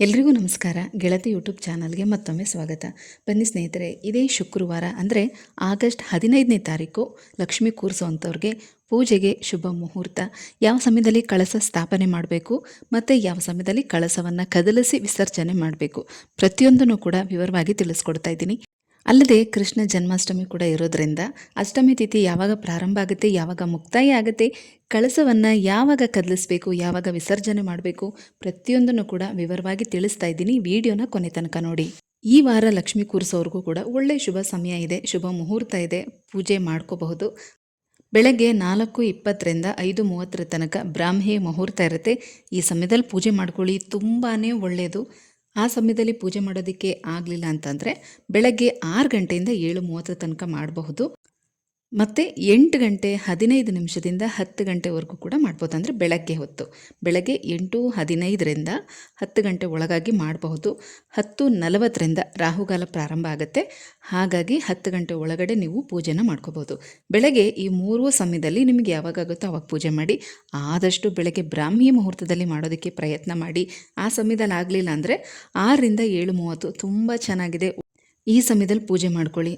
ಎಲ್ರಿಗೂ ನಮಸ್ಕಾರ. ಗೆಳತಿ ಯೂಟ್ಯೂಬ್ ಚಾನಲ್ಗೆ ಮತ್ತೊಮ್ಮೆ ಸ್ವಾಗತ. ಬನ್ನಿ ಸ್ನೇಹಿತರೆ, ಇದೇ ಶುಕ್ರವಾರ ಅಂದರೆ ಆಗಸ್ಟ್ ಹದಿನೈದನೇ ತಾರೀಕು ಲಕ್ಷ್ಮೀ ಕೂರಿಸೋವಂಥವ್ರಿಗೆ ಪೂಜೆಗೆ ಶುಭ ಮುಹೂರ್ತ. ಯಾವ ಸಮಯದಲ್ಲಿ ಕಳಸ ಸ್ಥಾಪನೆ ಮಾಡಬೇಕು ಮತ್ತು ಯಾವ ಸಮಯದಲ್ಲಿ ಕಳಸವನ್ನು ಕದಲಿಸಿ ವಿಸರ್ಜನೆ ಮಾಡಬೇಕು ಪ್ರತಿಯೊಂದನ್ನು ಕೂಡ ವಿವರವಾಗಿ ತಿಳಿಸ್ಕೊಡ್ತಾ ಇದ್ದೀನಿ. ಅಲ್ಲದೆ ಕೃಷ್ಣ ಜನ್ಮಾಷ್ಟಮಿ ಕೂಡ ಇರೋದ್ರಿಂದ ಅಷ್ಟಮಿ ತಿಥಿ ಯಾವಾಗ ಪ್ರಾರಂಭ ಆಗುತ್ತೆ, ಯಾವಾಗ ಮುಕ್ತಾಯ ಆಗುತ್ತೆ, ಕಳಸವನ್ನು ಯಾವಾಗ ಕದಲಿಸ್ಬೇಕು, ಯಾವಾಗ ವಿಸರ್ಜನೆ ಮಾಡಬೇಕು ಪ್ರತಿಯೊಂದನ್ನು ಕೂಡ ವಿವರವಾಗಿ ತಿಳಿಸ್ತಾ ಇದ್ದೀನಿ. ವಿಡಿಯೋನ ಕೊನೆ ತನಕ ನೋಡಿ. ಈ ವಾರ ಲಕ್ಷ್ಮೀ ಕೂರಿಸೋರ್ಗೂ ಕೂಡ ಒಳ್ಳೆಯ ಶುಭ ಸಮಯ ಇದೆ, ಶುಭ ಮುಹೂರ್ತ ಇದೆ, ಪೂಜೆ ಮಾಡ್ಕೋಬಹುದು. ಬೆಳಗ್ಗೆ ನಾಲ್ಕು ಇಪ್ಪತ್ತರಿಂದ ಐದು ಮೂವತ್ತರ ತನಕ ಬ್ರಾಹ್ಮಿ ಮುಹೂರ್ತ ಇರುತ್ತೆ. ಈ ಸಮಯದಲ್ಲಿ ಪೂಜೆ ಮಾಡ್ಕೊಳ್ಳಿ ತುಂಬಾ ಒಳ್ಳೆಯದು. ಆ ಸಮಯದಲ್ಲಿ ಪೂಜೆ ಮಾಡೋದಕ್ಕೆ ಆಗಲಿಲ್ಲ ಅಂತಂದರೆ ಬೆಳಗ್ಗೆ ಆರು ಗಂಟೆಯಿಂದ ಏಳು ಮೂವತ್ತರ ತನಕ ಮಾಡಬಹುದು. ಮತ್ತು ಎಂಟು ಗಂಟೆ ಹದಿನೈದು ನಿಮಿಷದಿಂದ ಹತ್ತು ಗಂಟೆವರೆಗೂ ಕೂಡ ಮಾಡ್ಬೋದು. ಅಂದರೆ ಬೆಳಗ್ಗೆ ಹೊತ್ತು. ಬೆಳಗ್ಗೆ ಎಂಟು ಹದಿನೈದರಿಂದ ಹತ್ತು ಗಂಟೆ ಒಳಗಾಗಿ ಮಾಡಬಹುದು. ಹತ್ತು ನಲವತ್ತರಿಂದ ರಾಹುಗಾಲ ಪ್ರಾರಂಭ ಆಗುತ್ತೆ. ಹಾಗಾಗಿ ಹತ್ತು ಗಂಟೆ ಒಳಗಡೆ ನೀವು ಪೂಜೆನ ಮಾಡ್ಕೋಬೋದು ಬೆಳಗ್ಗೆ ಈ ಮೂರು ಸಮಯದಲ್ಲಿ ನಿಮಗೆ ಯಾವಾಗಾಗುತ್ತೋ ಅವಾಗ ಪೂಜೆ ಮಾಡಿ, ಆದಷ್ಟು ಬೆಳಗ್ಗೆ ಬ್ರಾಹ್ಮಿ ಮುಹೂರ್ತದಲ್ಲಿ ಮಾಡೋದಕ್ಕೆ ಪ್ರಯತ್ನ ಮಾಡಿ. ಆ ಸಮಯದಲ್ಲಿ ಆಗಲಿಲ್ಲ ಅಂದರೆ ಆರರಿಂದ ಏಳು ಮೂವತ್ತು. ತುಂಬ ಚೆನ್ನಾಗಿದೆ. ಈ ಸಮಯದಲ್ಲಿ ಪೂಜೆ ಮಾಡ್ಕೊಳ್ಳಿ.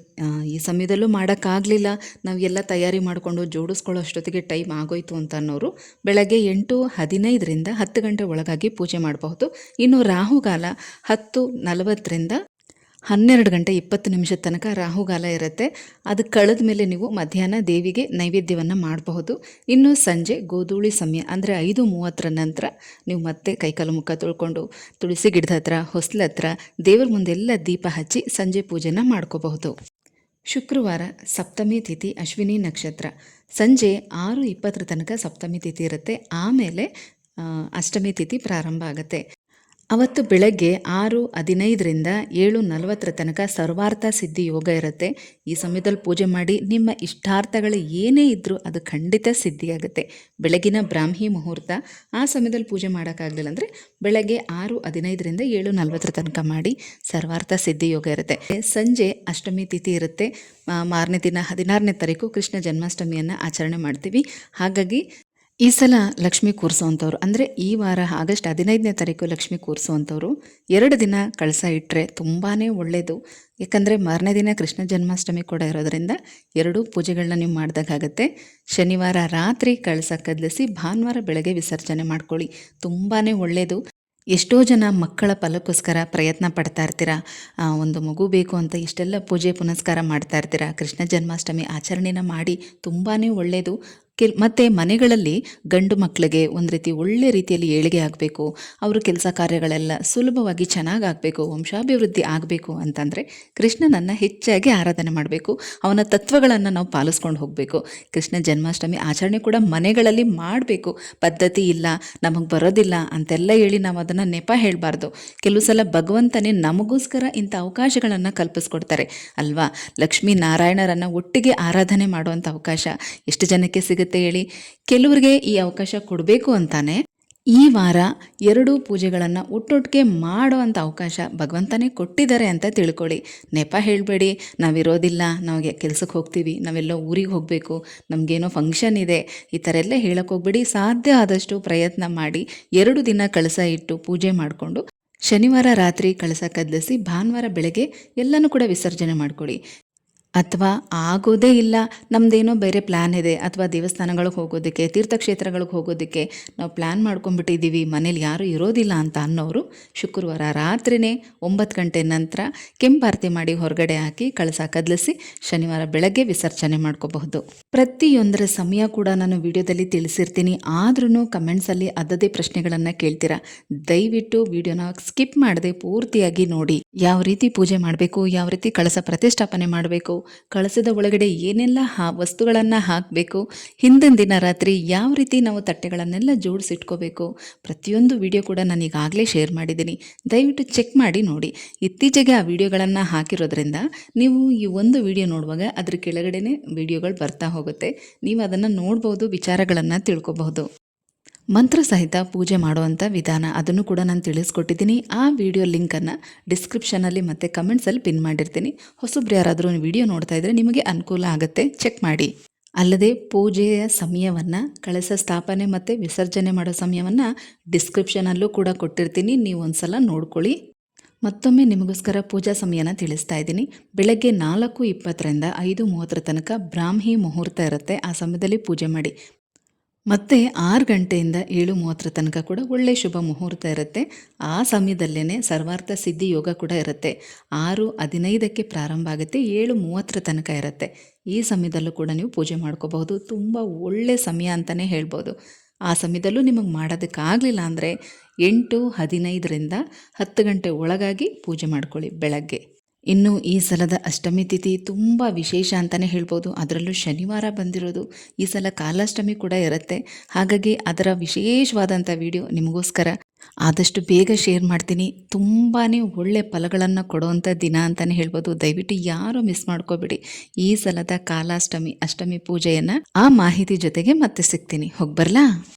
ಈ ಸಮಯದಲ್ಲೂ ಮಾಡೋಕ್ಕಾಗಲಿಲ್ಲ. ನಾವು ಎಲ್ಲ ತಯಾರಿ ಮಾಡಿಕೊಂಡು ಜೋಡಿಸ್ಕೊಳ್ಳೋ ಅಷ್ಟೊತ್ತಿಗೆ ಟೈಮ್ ಆಗೋಯ್ತು ಅಂತ ಅನ್ನೋರು ಬೆಳಗ್ಗೆ ಎಂಟು ಹದಿನೈದರಿಂದ ಹತ್ತು ಗಂಟೆ ಒಳಗಾಗಿ ಪೂಜೆ ಮಾಡಬಹುದು. ಇನ್ನು ರಾಹುಗಾಲ ಹತ್ತು ನಲವತ್ತರಿಂದ ಹನ್ನೆರಡು ಗಂಟೆ ಇಪ್ಪತ್ತು ನಿಮಿಷದ ತನಕ ರಾಹುಗಾಲ ಇರುತ್ತೆ. ಅದು ಕಳೆದ ಮೇಲೆ ನೀವು ಮಧ್ಯಾಹ್ನ ದೇವಿಗೆ ನೈವೇದ್ಯವನ್ನು ಮಾಡಬಹುದು. ಇನ್ನು ಸಂಜೆ ಗೋಧೂಳಿ ಸಮಯ ಅಂದರೆ ಐದು ಮೂವತ್ತರ ನಂತರ ನೀವು ಮತ್ತೆ ಕೈಕಾಲು ಮುಖ ತೊಳ್ಕೊಂಡು ತುಳಸಿ ಗಿಡದ ಹತ್ರ, ಹೊಸ್ಲ ಹತ್ರ, ದೇವರ ಮುಂದೆಲ್ಲ ದೀಪ ಹಚ್ಚಿ ಸಂಜೆ ಪೂಜೆನ ಮಾಡ್ಕೋಬಹುದು. ಶುಕ್ರವಾರ ಸಪ್ತಮಿ ತಿಥಿ, ಅಶ್ವಿನಿ ನಕ್ಷತ್ರ. ಸಂಜೆ ಆರು ಇಪ್ಪತ್ತರ ತನಕ ಸಪ್ತಮಿ ತಿಥಿ ಇರುತ್ತೆ. ಆಮೇಲೆ ಅಷ್ಟಮಿ ತಿಥಿ ಪ್ರಾರಂಭ ಆಗುತ್ತೆ. ಅವತ್ತು ಬೆಳಗ್ಗೆ ಆರು ಹದಿನೈದರಿಂದ ಏಳು ನಲವತ್ತರ ತನಕ ಸರ್ವಾರ್ಥ ಸಿದ್ಧಿ ಯೋಗ ಇರುತ್ತೆ. ಈ ಸಮಯದಲ್ಲಿ ಪೂಜೆ ಮಾಡಿ ನಿಮ್ಮ ಇಷ್ಟಾರ್ಥಗಳು ಏನೇ ಇದ್ದರೂ ಅದು ಖಂಡಿತ ಸಿದ್ಧಿಯಾಗುತ್ತೆ. ಬೆಳಗಿನ ಬ್ರಾಹ್ಮಿ ಮುಹೂರ್ತ. ಆ ಸಮಯದಲ್ಲಿ ಪೂಜೆ ಮಾಡೋಕ್ಕಾಗಲಿಲ್ಲ ಅಂದರೆ ಬೆಳಗ್ಗೆ ಆರು ಹದಿನೈದರಿಂದ ಏಳು ನಲವತ್ತರ ತನಕ ಮಾಡಿ ಸರ್ವಾರ್ಥ ಸಿದ್ಧಿ ಯೋಗ ಇರುತ್ತೆ. ಸಂಜೆ ಅಷ್ಟಮಿ ತಿಥಿ ಇರುತ್ತೆ. ಮಾರನೇ ದಿನ ಹದಿನಾರನೇ ತಾರೀಕು ಕೃಷ್ಣ ಜನ್ಮಾಷ್ಟಮಿಯನ್ನು ಆಚರಣೆ ಮಾಡ್ತೀವಿ. ಹಾಗಾಗಿ ಈ ಸಲ ಲಕ್ಷ್ಮಿ ಕೂರಿಸೋವಂಥವ್ರು ಅಂದರೆ ಈ ವಾರ ಆಗಸ್ಟ್ ಹದಿನೈದನೇ ತಾರೀಕು ಲಕ್ಷ್ಮಿ ಕೂರಿಸೋವಂಥವ್ರು ಎರಡು ದಿನ ಕಳಸ ಇಟ್ಟರೆ ತುಂಬಾ ಒಳ್ಳೆಯದು ಯಾಕಂದರೆ ಮಾರನೇ ದಿನ ಕೃಷ್ಣ ಜನ್ಮಾಷ್ಟಮಿ ಕೂಡ ಇರೋದರಿಂದ ಎರಡೂ ಪೂಜೆಗಳನ್ನ ನೀವು ಮಾಡಿದಾಗತ್ತೆ ಶನಿವಾರ ರಾತ್ರಿ ಕಳಸ ಕದಲಿಸಿ ಭಾನುವಾರ ಬೆಳಗ್ಗೆ ವಿಸರ್ಜನೆ ಮಾಡ್ಕೊಳ್ಳಿ. ತುಂಬಾ ಒಳ್ಳೆಯದು ಎಷ್ಟೋ ಜನ ಮಕ್ಕಳ ಫಲಕ್ಕೋಸ್ಕರ ಪ್ರಯತ್ನ ಪಡ್ತಾ ಇರ್ತೀರಾ? ಒಂದು ಮಗು ಬೇಕು ಅಂತ ಇಷ್ಟೆಲ್ಲ ಪೂಜೆ ಪುನಸ್ಕಾರ ಮಾಡ್ತಾ ಇರ್ತೀರಾ? ಕೃಷ್ಣ ಜನ್ಮಾಷ್ಟಮಿ ಆಚರಣೆನ ಮಾಡಿ ತುಂಬಾ ಒಳ್ಳೆಯದು ಕೆಲ್, ಮತ್ತು ಮನೆಗಳಲ್ಲಿ ಗಂಡು ಮಕ್ಕಳಿಗೆ ಒಂದು ರೀತಿ ಒಳ್ಳೆ ರೀತಿಯಲ್ಲಿ ಏಳಿಗೆ ಆಗಬೇಕು, ಅವರು ಕೆಲಸ ಕಾರ್ಯಗಳೆಲ್ಲ ಸುಲಭವಾಗಿ ಚೆನ್ನಾಗಿ ಆಗಬೇಕು, ವಂಶಾಭಿವೃದ್ಧಿ ಆಗಬೇಕು ಅಂತಂದರೆ ಕೃಷ್ಣನನ್ನು ಹೆಚ್ಚಾಗಿ ಆರಾಧನೆ ಮಾಡಬೇಕು, ಅವನ ತತ್ವಗಳನ್ನು ನಾವು ಪಾಲಿಸ್ಕೊಂಡು ಹೋಗಬೇಕು. ಕೃಷ್ಣ ಜನ್ಮಾಷ್ಟಮಿ ಆಚರಣೆ ಕೂಡ ಮನೆಗಳಲ್ಲಿ ಮಾಡಬೇಕು. ಪದ್ಧತಿ ಇಲ್ಲ, ನಮಗೆ ಬರೋದಿಲ್ಲ ಅಂತೆಲ್ಲ ಹೇಳಿ ನಾವು ಅದನ್ನು ನೆಪ ಹೇಳಬಾರ್ದು. ಕೆಲವು ಸಲ ಭಗವಂತನೇ ನಮಗೋಸ್ಕರ ಇಂಥ ಅವಕಾಶಗಳನ್ನು ಕಲ್ಪಿಸ್ಕೊಡ್ತಾರೆ. ಅಲ್ವಾ? ಲಕ್ಷ್ಮೀ ನಾರಾಯಣರನ್ನು ಒಟ್ಟಿಗೆ ಆರಾಧನೆ ಮಾಡುವಂಥ ಅವಕಾಶ, ಎಷ್ಟು ಜನಕ್ಕೆ ಸಿಗುತ್ತೆ? ಸಿಗುತ್ತೆ ಹೇಳಿ ಕೆಲವರಿಗೆ ಈ ಅವಕಾಶ ಕೊಡಬೇಕು ಅಂತಾನೆ, ಈ ವಾರ ಎರಡು ಪೂಜೆಗಳನ್ನು ಒಟ್ಟೊಟ್ಟಿಗೆ ಮಾಡೋ ಅವಕಾಶ ಭಗವಂತನೇ ಕೊಟ್ಟಿದ್ದಾರೆ ಅಂತ ತಿಳ್ಕೊಳ್ಳಿ. ನೆಪ ಹೇಳಬೇಡಿ, ನಾವಿರೋದಿಲ್ಲ ನಮಗೆ ಕೆಲಸಕ್ಕೆ ಹೋಗ್ತೀವಿ, ನಾವೆಲ್ಲ ಊರಿಗೆ ಹೋಗಬೇಕು, ನಮಗೇನೋ ಫಂಕ್ಷನ್ ಇದೆ, ಈ ಥರ ಎಲ್ಲ ಹೇಳಕ್ಕೆ ಹೋಗ್ಬೇಡಿ. ಸಾಧ್ಯ ಆದಷ್ಟು ಪ್ರಯತ್ನ ಮಾಡಿ, ಎರಡು ದಿನ ಕಳಸ ಇಟ್ಟು ಪೂಜೆ ಮಾಡಿಕೊಂಡು, ಶನಿವಾರ ರಾತ್ರಿ ಕಳಸ ಕದಲಿಸಿ, ಭಾನುವಾರ ಬೆಳಗ್ಗೆ ಎಲ್ಲನೂ ಕೂಡ ವಿಸರ್ಜನೆ ಮಾಡಿಕೊಡಿ ಅಥವಾ ಆಗೋದೇ ಇಲ್ಲ ನಮ್ಮದೇನೋ ಬೇರೆ ಪ್ಲ್ಯಾನ್ ಇದೆ ಅಥವಾ ದೇವಸ್ಥಾನಗಳಿಗೆ ಹೋಗೋದಕ್ಕೆ, ತೀರ್ಥಕ್ಷೇತ್ರಗಳಿಗೆ ಹೋಗೋದಕ್ಕೆ ನಾವು ಪ್ಲ್ಯಾನ್ ಮಾಡ್ಕೊಂಡ್ಬಿಟ್ಟಿದ್ದೀವಿ, ಮನೇಲಿ ಯಾರೂ ಇರೋದಿಲ್ಲ ಅಂತ ಅನ್ನೋರು ಶುಕ್ರವಾರ ರಾತ್ರಿನೇ ಒಂಬತ್ತು ಗಂಟೆ ನಂತರ ಕೆಂಪಾರತಿ ಮಾಡಿ ಹೊರಗಡೆ ಹಾಕಿ ಕಳಸ ಕದಲಿಸಿ ಶನಿವಾರ ಬೆಳಗ್ಗೆ ವಿಸರ್ಜನೆ ಮಾಡ್ಕೋಬಹುದು. ಪ್ರತಿಯೊಂದರ ಸಮಯ ಕೂಡ ನಾನು ವಿಡಿಯೋದಲ್ಲಿ ತಿಳಿಸಿರ್ತೀನಿ. ಆದ್ರೂ ಕಮೆಂಟ್ಸಲ್ಲಿ ಅದದೇ ಪ್ರಶ್ನೆಗಳನ್ನು ಕೇಳ್ತೀರಾ? ದಯವಿಟ್ಟು ವಿಡಿಯೋನ ಸ್ಕಿಪ್ ಮಾಡದೆ ಪೂರ್ತಿಯಾಗಿ ನೋಡಿ. ಯಾವ ರೀತಿ ಪೂಜೆ ಮಾಡಬೇಕು, ಯಾವ ರೀತಿ ಕಳಸ ಪ್ರತಿಷ್ಠಾಪನೆ ಮಾಡಬೇಕು ಕಳಸದ ಒಳಗಡೆ ಏನೆಲ್ಲ ಹಾ ವಸ್ತುಗಳನ್ನು ಹಾಕಬೇಕು ಹಿಂದಿನ ದಿನ ರಾತ್ರಿ ಯಾವ ರೀತಿ ನಾವು ತಟ್ಟೆಗಳನ್ನೆಲ್ಲ ಜೋಡಿಸಿಟ್ಕೋಬೇಕು ಪ್ರತಿಯೊಂದು ವಿಡಿಯೋ ಕೂಡ ನಾನು ಈಗಾಗಲೇ ಶೇರ್ ಮಾಡಿದ್ದೀನಿ. ದಯವಿಟ್ಟು ಚೆಕ್ ಮಾಡಿ ನೋಡಿ. ಇತ್ತೀಚೆಗೆ ಆ ವಿಡಿಯೋಗಳನ್ನು ಹಾಕಿರೋದ್ರಿಂದ ನೀವು ಈ ಒಂದು ವಿಡಿಯೋ ನೋಡುವಾಗ ಅದ್ರ ಕೆಳಗಡೆನೆ ವಿಡಿಯೋಗಳು ಬರ್ತಾ ಹೋಗುತ್ತೆ. ನೀವು ಅದನ್ನು ನೋಡ್ಬೋದು, ವಿಚಾರಗಳನ್ನು ತಿಳ್ಕೊಬಹುದು. ಮಂತ್ರ ಸಹಿತ ಪೂಜೆ ಮಾಡುವಂಥ ವಿಧಾನ ಅದನ್ನು ಕೂಡ ನಾನು ತಿಳಿಸ್ಕೊಟ್ಟಿದ್ದೀನಿ. ಆ ವಿಡಿಯೋ ಲಿಂಕನ್ನು ಡಿಸ್ಕ್ರಿಪ್ಷನಲ್ಲಿ ಮತ್ತು ಕಮೆಂಟ್ಸಲ್ಲಿ ಪಿನ್ ಮಾಡಿರ್ತೀನಿ. ಹೊಸಬ್ರು ಯಾರಾದರೂ ವಿಡಿಯೋ ನೋಡ್ತಾ ಇದ್ದರೆ ನಿಮಗೆ ಅನುಕೂಲ ಆಗುತ್ತೆ. ಚೆಕ್ ಮಾಡಿ. ಅಲ್ಲದೆ ಪೂಜೆಯ ಸಮಯವನ್ನು, ಕಳಸ ಸ್ಥಾಪನೆ ಮತ್ತು ವಿಸರ್ಜನೆ ಮಾಡೋ ಸಮಯವನ್ನು ಡಿಸ್ಕ್ರಿಪ್ಷನಲ್ಲೂ ಕೂಡ ಕೊಟ್ಟಿರ್ತೀನಿ. ನೀವು ಒಂದ್ಸಲ ನೋಡ್ಕೊಳ್ಳಿ. ಮತ್ತೊಮ್ಮೆ ನಿಮಗೋಸ್ಕರ ಪೂಜಾ ಸಮಯನ ತಿಳಿಸ್ತಾ ಇದ್ದೀನಿ. ಬೆಳಗ್ಗೆ ನಾಲ್ಕು ಇಪ್ಪತ್ತರಿಂದ ಐದು ಮೂವತ್ತರ ತನಕ ಬ್ರಾಹ್ಮಿ ಮುಹೂರ್ತ ಇರುತ್ತೆ. ಆ ಸಮಯದಲ್ಲಿ ಪೂಜೆ ಮಾಡಿ. ಮತ್ತು ಆರು ಗಂಟೆಯಿಂದ ಏಳು ಮೂವತ್ತರ ತನಕ ಕೂಡ ಒಳ್ಳೆ ಶುಭ ಮುಹೂರ್ತ ಇರುತ್ತೆ. ಆ ಸಮಯದಲ್ಲೇ ಸರ್ವಾರ್ಥ ಸಿದ್ಧಿ ಯೋಗ ಕೂಡ ಇರುತ್ತೆ. ಆರು ಹದಿನೈದಕ್ಕೆ ಪ್ರಾರಂಭ ಆಗುತ್ತೆ, ಏಳು ಮೂವತ್ತರ ತನಕ ಇರುತ್ತೆ. ಈ ಸಮಯದಲ್ಲೂ ಕೂಡ ನೀವು ಪೂಜೆ ಮಾಡ್ಕೋಬಹುದು. ತುಂಬ ಒಳ್ಳೆ ಸಮಯ ಅಂತಲೇ ಹೇಳ್ಬೋದು. ಆ ಸಮಯದಲ್ಲೂ ನಿಮಗೆ ಮಾಡೋದಕ್ಕಾಗಲಿಲ್ಲ ಅಂದರೆ ಎಂಟು ಹದಿನೈದರಿಂದ ಹತ್ತು ಗಂಟೆ ಒಳಗಾಗಿ ಪೂಜೆ ಮಾಡ್ಕೊಳ್ಳಿ ಬೆಳಗ್ಗೆ. ಇನ್ನು ಈ ಸಲದ ಅಷ್ಟಮಿ ತಿಥಿ ತುಂಬ ವಿಶೇಷ ಅಂತಲೇ ಹೇಳ್ಬೋದು. ಅದರಲ್ಲೂ ಶನಿವಾರ ಬಂದಿರೋದು ಈ ಸಲ ಕಾಲಾಷ್ಟಮಿ ಕೂಡ ಇರುತ್ತೆ. ಹಾಗಾಗಿ ಅದರ ವಿಶೇಷವಾದಂಥ ವಿಡಿಯೋ ನಿಮಗೋಸ್ಕರ ಆದಷ್ಟು ಬೇಗ ಶೇರ್ ಮಾಡ್ತೀನಿ. ತುಂಬಾ ಒಳ್ಳೆ ಫಲಗಳನ್ನು ಕೊಡುವಂಥ ದಿನ ಅಂತಲೇ ಹೇಳ್ಬೋದು. ದಯವಿಟ್ಟು ಯಾರು ಮಿಸ್ ಮಾಡ್ಕೋಬೇಡಿ. ಈ ಸಲದ ಕಾಲಾಷ್ಟಮಿ, ಅಷ್ಟಮಿ ಪೂಜೆಯನ್ನು ಆ ಮಾಹಿತಿ ಜೊತೆಗೆ ಮತ್ತೆ ಸಿಗ್ತೀನಿ. ಹೋಗ್ಬರ್ಲಾ? ಬರಲಾ